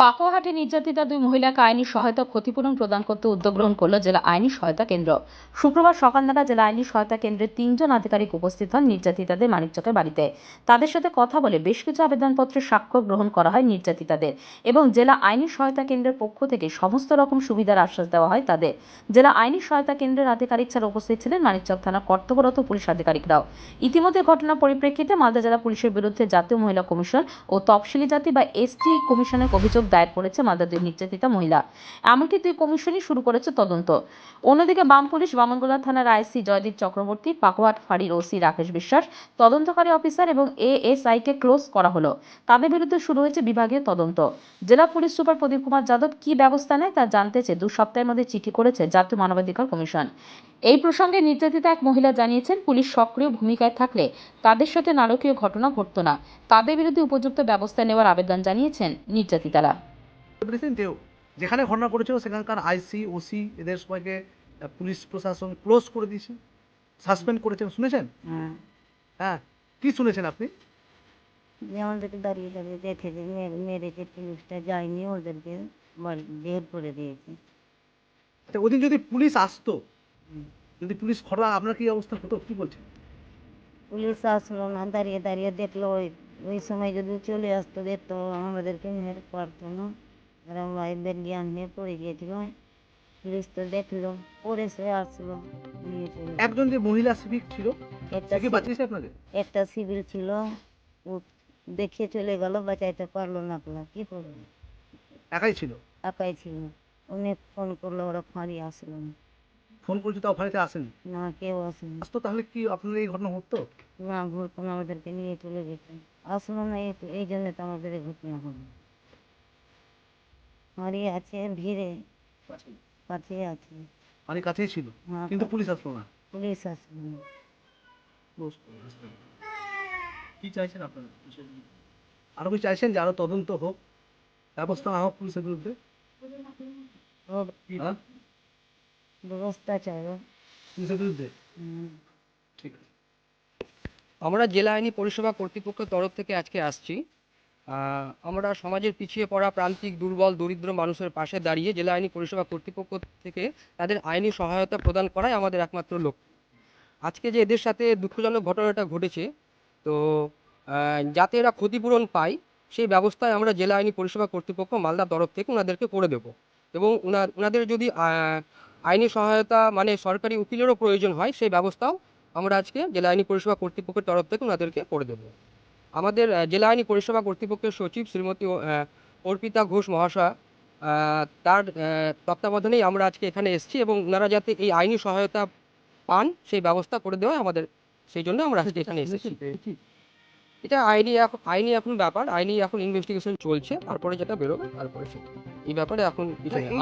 পাকুয়াহাটে নির্যাতিতা দুই মহিলাকে আইনি সহায়তা ক্ষতিপূরণ প্রদান করতে উদ্যোগ গ্রহণ করল জেলা আইনি সহায়তা কেন্দ্র। শুক্রবার সকাল নাগাদ জেলা আইনি সহায়তা কেন্দ্রের তিনজন আধিকারিক উপস্থিত হন নির্যাতিতাদের মানিকচকের বাড়িতে। তাদের সাথে কথা বলে বেশ কিছু আবেদনপত্রের স্বাক্ষর গ্রহণ করা হয় নির্যাতিতাদের এবং জেলা আইনি সহায়তা কেন্দ্রের পক্ষ থেকে সমস্ত রকম সুবিধার আশ্বাস দেওয়া হয় তাদের। জেলা আইনি সহায়তা কেন্দ্রের আধিকারিক ছাড়া উপস্থিত ছিলেন মানিকচক থানার কর্তব্যরত পুলিশ আধিকারিকরাও। ইতিমধ্যে ঘটনার পরিপ্রেক্ষিতে মালদা জেলা পুলিশের বিরুদ্ধে জাতীয় মহিলা কমিশন ও তফসিলি জাতি বা এসটি কমিশনের অভিযোগ দায়ের করেছে দুই নির্যাতিতা মহিলা। এমনকি দুই কমিশনই শুরু করেছে তদন্ত। অন্যদিকে বাম পুলিশ বামনগোলা থানার আইসি জয়দীপ চক্রবর্তী, পাকুয়াট ফাঁড়ির ওসি রাকেশ বিশ্বাস, তদন্তকারী অফিসার এবং এএসআইকে ক্লোজ করা হলো। তাদের বিরুদ্ধে শুরু হয়েছে বিভাগীয় তদন্ত। জেলা পুলিশ সুপার প্রদীপ কুমার যাদব কি ব্যবস্থা নেয় তা জানতে চেয়ে দু সপ্তাহের মধ্যে চিঠি করেছে জাতীয় মানবাধিকার কমিশন। এই প্রসঙ্গে নির্যাতিতা এক মহিলা জানিয়েছেন, পুলিশ সক্রিয় ভূমিকায় থাকলে তাদের সাথে নারকীয় ঘটনা ঘটতো না। তাদের বিরুদ্ধে উপযুক্ত ব্যবস্থা নেওয়ার আবেদন জানিয়েছেন নির্যাতিতারা। পেরেছেন যে যেখানে ঘটনা করেছিল সেখানকার আইসি ওসি এদের সবাইকে পুলিশ প্রশাসন ক্লোজ করে দিয়েছে সাসপেন্ড করেছেন শুনেছেন? হ্যাঁ। হ্যাঁ কি শুনেছেন আপনি? যে আমাদেরকে দাঁড়িয়ে দাঁড়িয়ে দেখে যে মেরে- মেরেছে পুলিশটা যায়নি ওদেরকে বের করে দিয়েছে। আচ্ছা ওদিন যদি পুলিশ আসতো যদি পুলিশ ঘটনা আপনার কি অবস্থা? হতো কি বলছেন? পুলিশ আসলো না দাঁড়িয়ে দাঁড়িয়ে দেখল ওই ওই সময় যদি চলে আসতো দেখতো আমাদেরকে মেরে পারতো না। আমরা জ্ঞান নিয়ে পড়ে গিয়েছিল। পুলিশ তো দেখল পরে সে আসলো নিয়ে চলে গেলো। একজন যে মহিলা সিভিক ছিল একটা সে কি বাঁচিয়েছে একটা সিভিল ছিল ও দেখে চলে গেল বাঁচাইতে পারল না কি করব? একাই ছিল? একাই ছিল। অনেক ফোন করল ওরা ফাঁড়ি আসলো। না ফোন করেছে তাও ফাঁড়িতে আসেন? না কেউ আসেনি। আসতো তাহলে কি আপনার এই ঘটনা ঘটতো? না ঘুরতো না আমাদেরকে নিয়ে চলে যেত। আসলো না এই এই জন্য তো আমাদের এই ঘটনা হলো ফাঁড়ি আছে ভিড়ে। কাছে আছে। পানি কাছেই ছিল? হ্যাঁ কিন্তু পুলিশ আসলো না? পুলিশ আসলো না। কি চাইছেন আপনারা? আরও কি চাইছেন যে আরও তদন্ত হোক ব্যবস্থা না হোক পুলিশের বিরুদ্ধে? ও হ্যাঁ? ব্যবস্থা চাইব পুলিশের বিরুদ্ধে? হুম। ঠিক আছে। আমরা জেলা আইনি পরিষেবা কর্তৃপক্ষের তরফ থেকে আজকে আসছি। আমরা সমাজের পিছিয়ে পড়া প্রান্তিক, দুর্বল, দরিদ্র মানুষের পাশে দাঁড়িয়ে জেলা আইনি পরিষেবা কর্তৃপক্ষ থেকে তাদের আইনি সহায়তা প্রদান করাই আমাদের একমাত্র লক্ষ্য। আজকে যে এদের সাথে দুঃখজনক ঘটনাটা ঘটেছে, তো যাতে এরা ক্ষতিপূরণ পায়, সেই ব্যবস্থায় আমরা জেলা আইনি পরিষেবা কর্তৃপক্ষ মালদার তরফ থেকে ওনাদেরকে করে দেবো। এবং ওনার ওনাদের যদি আইনি সহায়তা মানে সরকারি উকিলেরও প্রয়োজন হয়, সেই ব্যবস্থাও আমরা আজকে জেলা আইনি পরিষেবা কর্তৃপক্ষের তরফ থেকে ওনাদেরকে করে দেবো। আমাদের জেলা আইনি পরিষেবা কর্তৃপক্ষের সচিব শ্রীমতী অর্পিতা ঘোষ মহাশয়া তার তত্ত্বাবধানেই আমরা আজকে এখানে এসেছি এবং ওনারা যাতে এই আইনি সহায়তা পান সেই ব্যবস্থা করে দেওয়া আমাদের সেই জন্য আমরা আজকে এখানে এসেছি। এটা আইনি এখন আইনি এখন ব্যাপার আইনি এখন ইনভেস্টিগেশন চলছে তারপরে যেটা বেরোবে তারপরে সেটা। এই ব্যাপারে এখন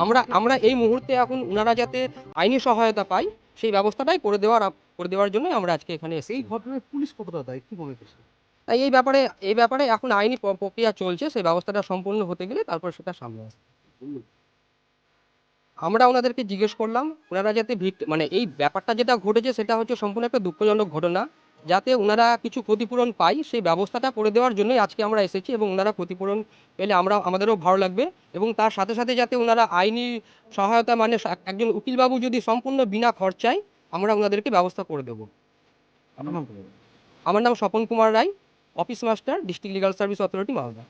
আমরা আমরা এই মুহূর্তে এখন ওনারা যাতে আইনি সহায়তা পায় সেই ব্যবস্থাটাই করে দেওয়ার করে দেওয়ার জন্যই আমরা আজকে এখানে এসেছি। এই ঘটনায় পুলিশ কতটা দায়ী কি মনে করছে তাই এই ব্যাপারে এই ব্যাপারে এখন আইনি প্রক্রিয়া চলছে সেই ব্যবস্থাটা সম্পূর্ণ হতে গেলে তারপর সেটা সামনে আসবে। আমরা ওনাদেরকে জিজ্ঞেস করলাম ওনারা যাতে ভিট মানে এই ব্যাপারটা যেটা ঘটেছে সেটা হচ্ছে সম্পূর্ণ একটা দুঃখজনক ঘটনা যাতে ওনারা কিছু ক্ষতিপূরণ পায় সেই ব্যবস্থাটা করে দেওয়ার জন্যই আজকে আমরা এসেছি এবং ওনারা ক্ষতিপূরণ পেলে আমরা আমাদেরও ভালো লাগবে এবং তার সাথে সাথে যাতে ওনারা আইনি সহায়তা মানে একজন উকিলবাবু যদি সম্পূর্ণ বিনা খরচায় আমরা ওনাদেরকে ব্যবস্থা করে দেবো। আমার নাম Swapan Kumar Roy. Office master district legal service authority Malda.